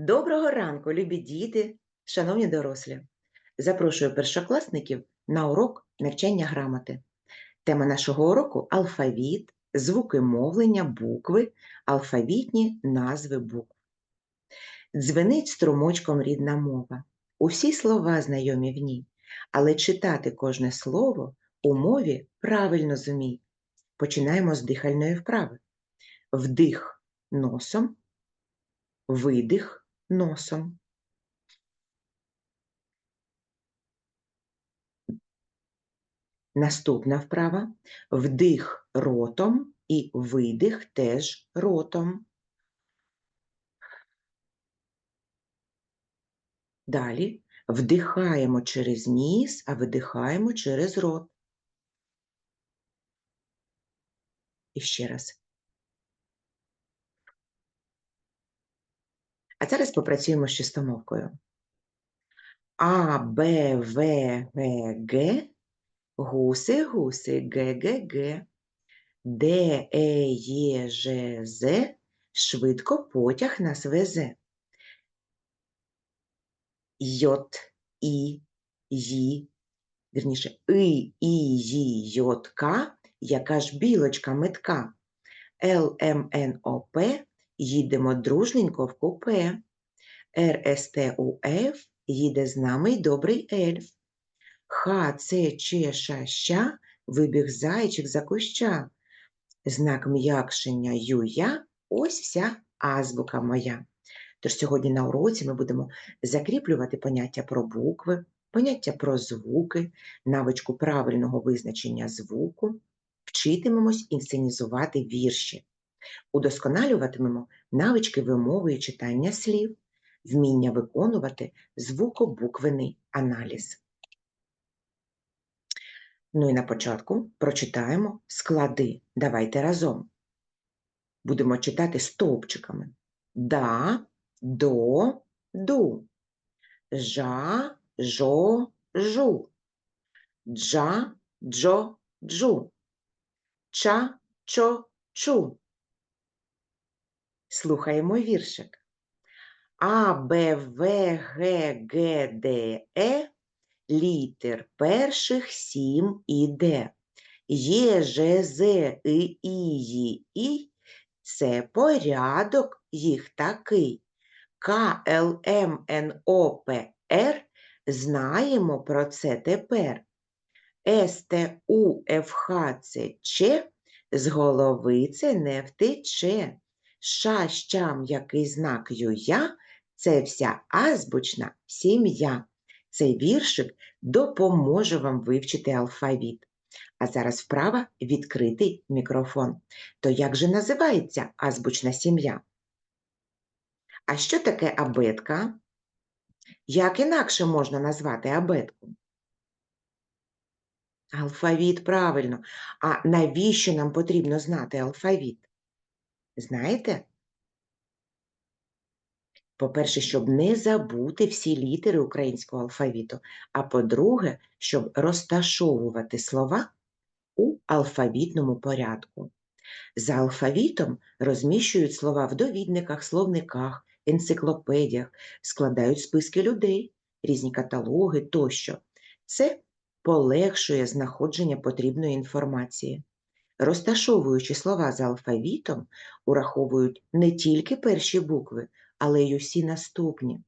Доброго ранку, любі діти, шановні дорослі. Запрошую першокласників на урок навчання грамоти. Тема нашого уроку алфавіт, звуки мовлення, букви, алфавітні назви букв. Дзвенить струмочком рідна мова. Усі слова знайомі в ній, але читати кожне слово у мові правильно зумій. Починаємо з дихальної вправи. Вдих носом, видих носом. Наступна вправа вдих ротом і видих теж ротом. Далі вдихаємо через ніс, а видихаємо через рот. І ще раз. А зараз попрацюємо з чистомовкою. А, Б, В, Г, Г, гуси, гуси, Г, Г, Г, Д, Е, Є, Ж, З, швидко потяг нас везе. Йот, І, Ї, вірніше, И, І, Ї, Йот, К, яка ж білочка метка. Л, М, Н, О, П, їдемо дружненько в купе. Р, С, Т, У, Ф, їде з нами й добрий ельф. Х, Ц, Ч, Ш, Щ, вибіг зайчик за куща. Знак м'якшення ю, я, ось вся азбука моя. Тож сьогодні на уроці ми будемо закріплювати поняття про букви, поняття про звуки, навичку правильного визначення звуку, вчитимемось інсценізувати вірші, удосконалюватимемо навички вимови і читання слів, вміння виконувати звукобуквений аналіз. Ну і на початку прочитаємо склади. Давайте разом. Будемо читати стовпчиками. Да, до, ду. Жа, жо, жу. Джа, джо, джу. Ча, чо, чу. Слухаємо віршик. А, Б, В, Г, Г, Д, Е літер перших сім і Д. Є, Ж, З, І, І, Ї, І. Це порядок їх такий. К, Л, М, Н, О, П, Р. Знаємо про це тепер. С, Т, У, Ф, Х, Ц, Ч. З голови це не втече. Ша, щам, який знак юя. Це вся азбучна сім'я. Цей віршик допоможе вам вивчити алфавіт. А зараз вправа відкритий мікрофон. То як же називається азбучна сім'я? А що таке абетка? Як інакше можна назвати абетку? Алфавіт правильно. А навіщо нам потрібно знати алфавіт? Знаєте? По-перше, щоб не забути всі літери українського алфавіту, а по-друге, щоб розташовувати слова у алфавітному порядку. За алфавітом розміщують слова в довідниках, словниках, енциклопедіях, складають списки людей, різні каталоги тощо. Це полегшує знаходження потрібної інформації. Розташовуючи слова за алфавітом, ураховують не тільки перші букви, але й усі наступні.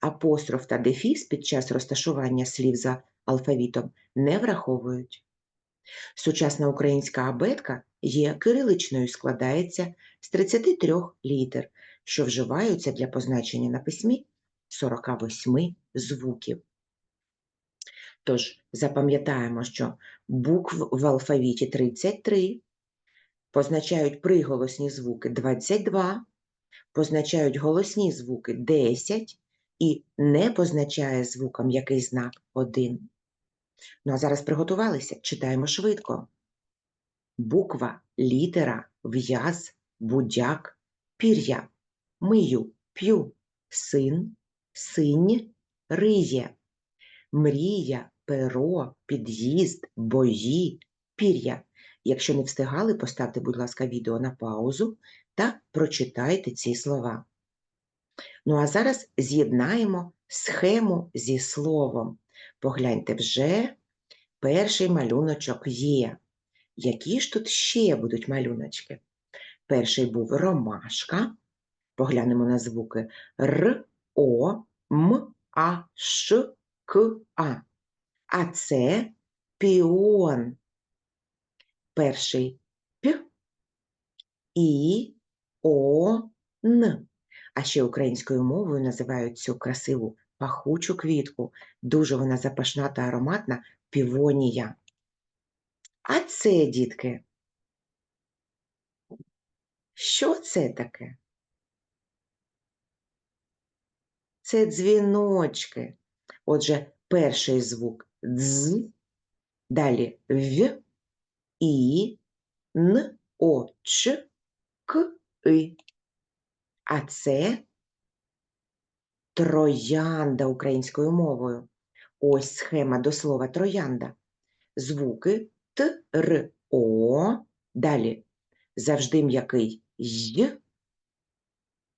Апостроф та дефіс під час розташування слів за алфавітом не враховують. Сучасна українська абетка є кириличною, складається з 33 літер, що вживаються для позначення на письмі 48 звуків. Тож запам'ятаємо, що букв в алфавіті 33, позначають приголосні звуки 22, позначають голосні звуки 10 і не позначає звуком який знак 1. Ну а зараз приготувалися, читаємо швидко. Буква, літера, в'яз, будяк, пір'я, мию, п'ю, син, синь, риє, мрія, перо, під'їзд, бої, пір'я. Якщо не встигали, поставте, будь ласка, відео на паузу та прочитайте ці слова. Ну а зараз з'єднаємо схему зі словом. Погляньте, вже перший малюночок є. Які ж тут ще будуть малюночки? Перший був ромашка. Поглянемо на звуки Р, О, М, А, Ш, К, А. А це піон. Перший П, І, О, Н. А ще українською мовою називають цю красиву пахучу квітку. Дуже вона запашна та ароматна півонія. А це, дітки, що це таке? Це дзвіночки. Отже, перший звук дз, далі в, і, н, о, ч, к, и. А це троянда українською мовою. Ось схема до слова троянда. Звуки Т, Р, О. Далі завжди м'який й,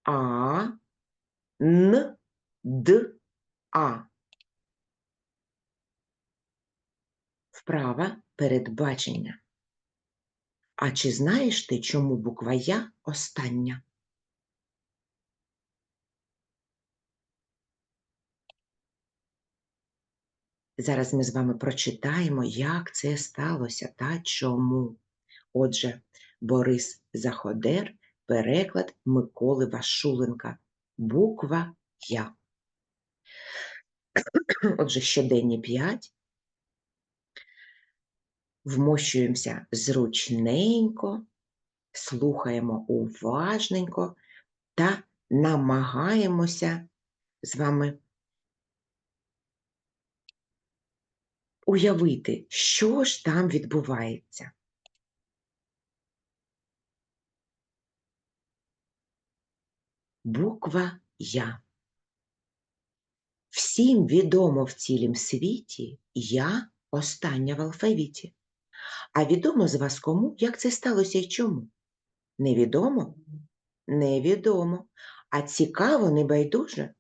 А, Н, Д, А. Вправа передбачення. А чи знаєш ти, чому буква Я остання? Зараз ми з вами прочитаємо, як це сталося та чому. Отже, Борис Заходер, переклад Миколи Вашуленка. Буква Я. Отже, щоденні п'ять. Вмощуємося зручненько, слухаємо уважненько та намагаємося з вами уявити, що ж там відбувається. Буква Я. Всім відомо в цілім світі Я остання в алфавіті. А відомо з вас кому, як це сталося і чому? Невідомо? Невідомо. А цікаво, не байдуже?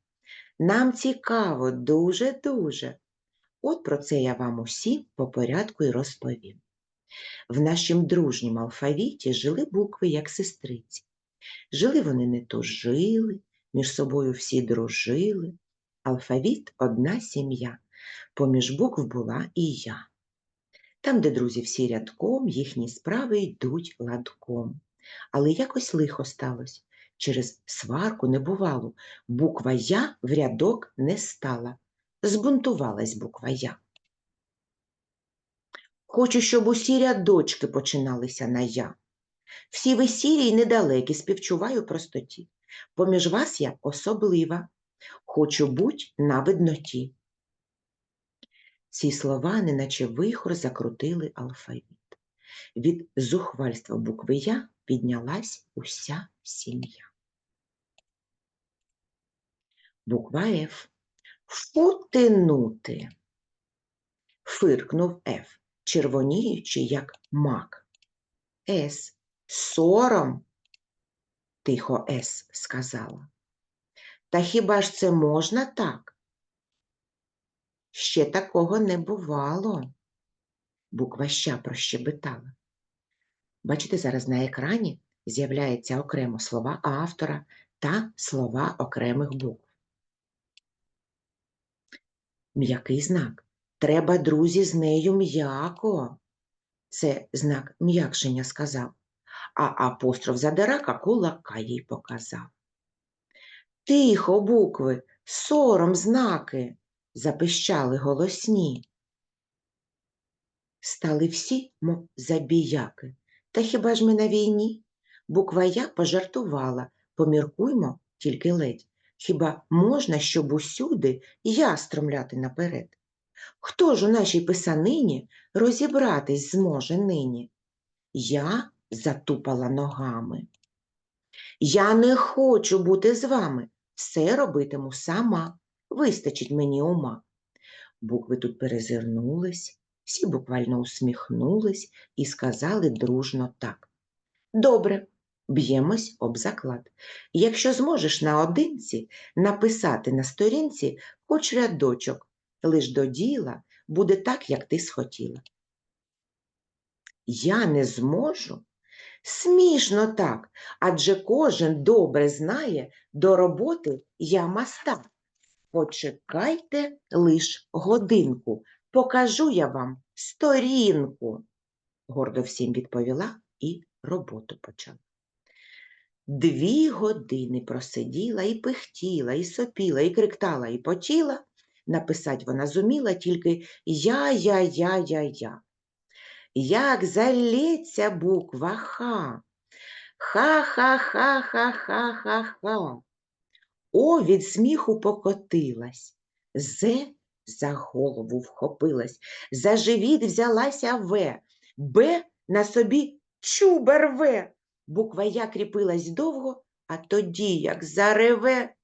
Нам цікаво дуже-дуже. От про це я вам усім по порядку і розповім. В нашім дружнім алфавіті жили букви як сестриці. Жили вони не то жили, між собою всі дружили. Алфавіт одна сім'я, поміж букв була і я. Там, де друзі всі рядком, їхні справи йдуть ладком. Але якось лихо сталося. Через сварку небувалу, буква Я в рядок не стала. Збунтувалась буква Я. Хочу, щоб усі рядочки починалися на Я. Всі ви сірі й недалекі, співчуваю простоті. Поміж вас я особлива, хочу буть на видноті. Ці слова, неначе вихор, закрутили алфавіт. Від зухвальства букви Я піднялась уся сім'я. Буква Ф. Футинути. Фиркнув Ф, червоніючи, як мак. С. Сором, тихо С сказала. Та хіба ж це можна так? Ще такого не бувало. Буква ща прощебетала. Бачите, зараз на екрані з'являються окремо слова автора та слова окремих букв. М'який знак. Треба, друзі, з нею м'яко. Це знак м'якшення сказав, а апостроф задирака кулака їй показав. Тихо, букви, сором знаки, запищали голосні. Стали всі, мов забіяки. Та хіба ж ми на війні? Буква Я пожартувала, поміркуймо тільки ледь. Хіба можна, щоб усюди я стромляти наперед? Хто ж у нашій писанині розібратись зможе нині? Я затупала ногами. Я не хочу бути з вами, все робитиму сама, вистачить мені ума. Букви тут перезирнулись, всі буквально усміхнулись і сказали дружно так. Добре, б'ємось об заклад. Якщо зможеш наодинці написати на сторінці хоч рядочок, лиш до діла буде так, як ти схотіла. Я не зможу. Смішно так, адже кожен добре знає, до роботи я мастак. Почекайте лиш годинку, покажу я вам сторінку, гордо всім відповіла і роботу почала. Дві години просиділа і пихтіла, і сопіла, і криктала, і потіла. Написать вона зуміла тільки я, я, я, я, я. Як залється буква Х. Ха-ха-ха-ха-ха-ха-ха. О від сміху покотилась. З за голову вхопилась, за живіт взялася В. Б на собі чуба рве. Буква Я кріпилась довго, а тоді, як зареве.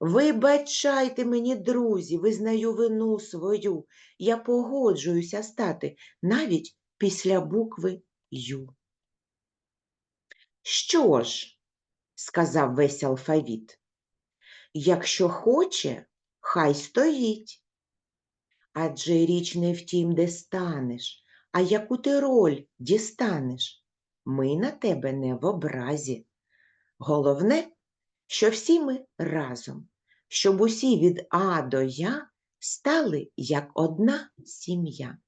Вибачайте мені, друзі, визнаю вину свою. Я погоджуюся стати навіть після букви Ю. Що ж, сказав весь алфавіт, якщо хоче, хай стоїть. Адже річ не в тім, де станеш, а яку ти роль дістанеш. Ми на тебе не в образі. Головне, що всі ми разом, щоб усі від А до Я стали як одна сім'я.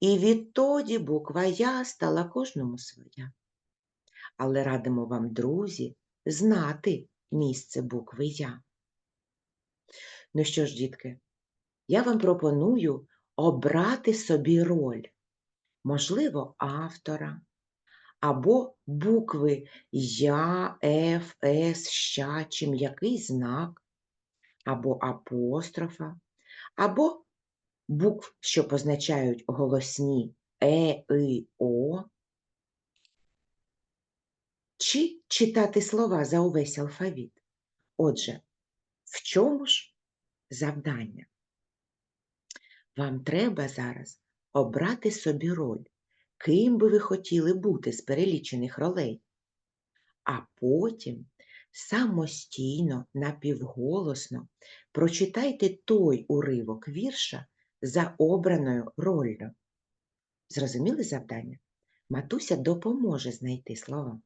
І відтоді буква Я стала кожному своя. Але радимо вам, друзі, знати місце букви Я. Ну що ж, дітки, я вам пропоную обрати собі роль, можливо, автора, або букви Я, Ф, С, Щ, чи м'який знак, або апострофа, або букв, що позначають голосні Е, И, О, чи читати слова за увесь алфавіт. Отже, в чому ж завдання? Вам треба зараз обрати собі роль, ким би ви хотіли бути з перелічених ролей, а потім самостійно, напівголосно прочитайте той уривок вірша за обраною роллю. Зрозуміли завдання? Матуся допоможе знайти слова.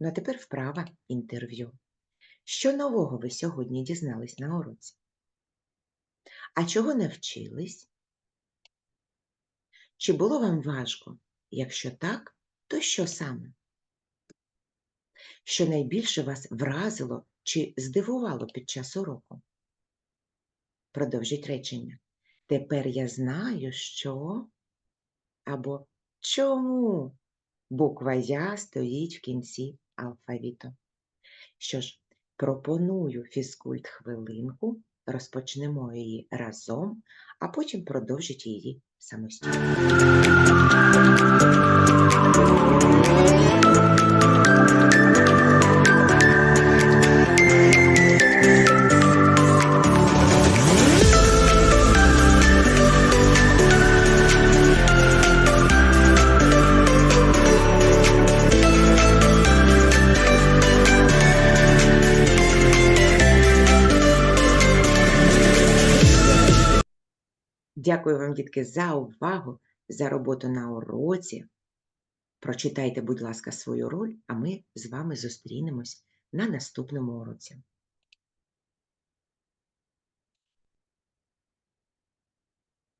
Ну а тепер вправа інтерв'ю. Що нового ви сьогодні дізнались на уроці? А чого навчились? Чи було вам важко? Якщо так, то що саме? Що найбільше вас вразило чи здивувало під час уроку? Продовжіть речення. Тепер я знаю, що або чому буква Я стоїть в кінці алфавіту. Що ж, пропоную фізкульт хвилинку, розпочнемо її разом, а потім продовжить її самостійно. Дякую вам, дітки, за увагу, за роботу на уроці. Прочитайте, будь ласка, свою роль, а ми з вами зустрінемось на наступному уроці.